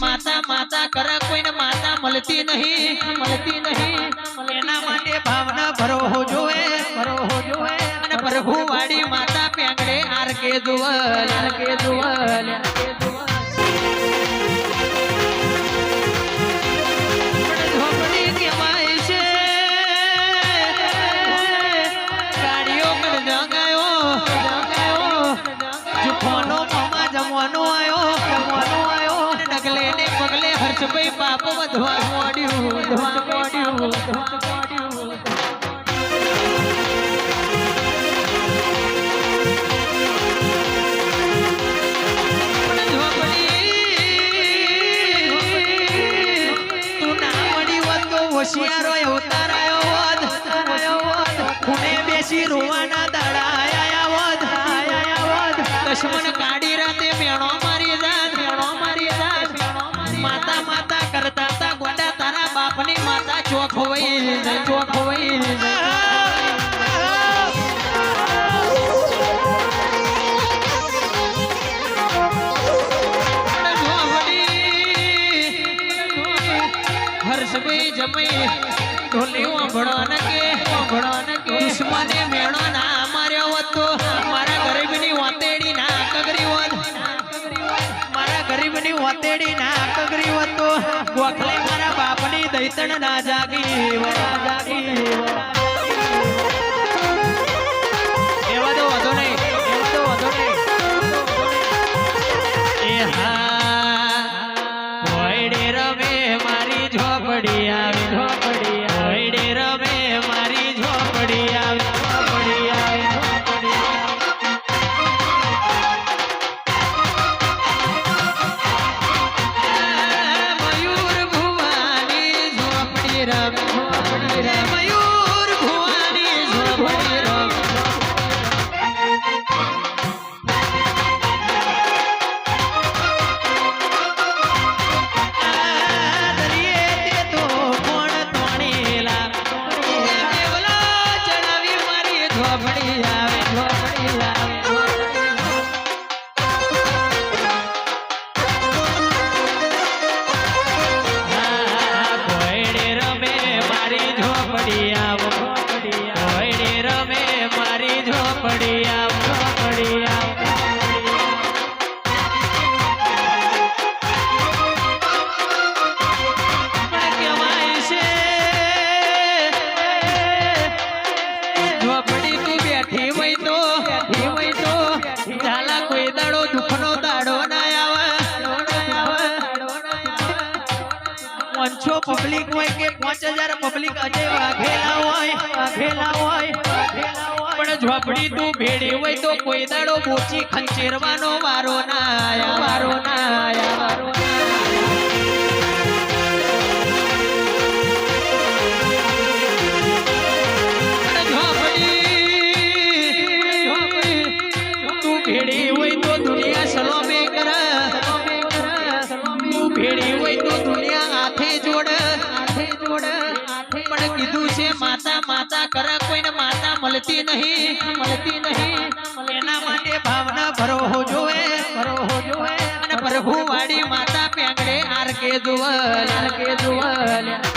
માતા માતા કરે કોઈને માતા મળતી નહીં મળતી નહીં. એના માટે ભાવના ભરવો જોવે ભરવો જોવે અને પ્રભુ વાળી માતા પેંગડે આર આરકે આર કે જુવલ પગલે પાપ વધવા મોડ્યું વધવા મોડ્યું વધવા મોડ્યું હોશિયારો અવતાર હોઈ હર્ષભાઈ જમાઈ ઢોલી ભણવાને કે ભણવાને કે દુશ્મને મેણો ના ગરીબની વાતેડી ના કગરી હોત. મારા ગરીબની વાતેડી કગરી હોત. ગોખલે દૈતણ ના જાગી ના જાગી એવા મારી પાંચસો પબ્લિક હોય કે પાંચ હજાર પબ્લિક અજય વાઘેલા હોય વાઘેલા હોય પણ ઝોપડી તું ભેડી હોય તો કોઈ દાડો બોચી ખંચેરવાનો વારો ના આયા, વારો ના આયા, વારો હોય તું ભેડી કીધું છે, માતા માતા, કર કોઈને માતા મળતી નહીં મળતી નહીં. એના માટે ભાવના ભરવો જોવે ભરવો જોવે અને પ્રભુ વાડી માતા પેંગડે આર કે જુવલ. આર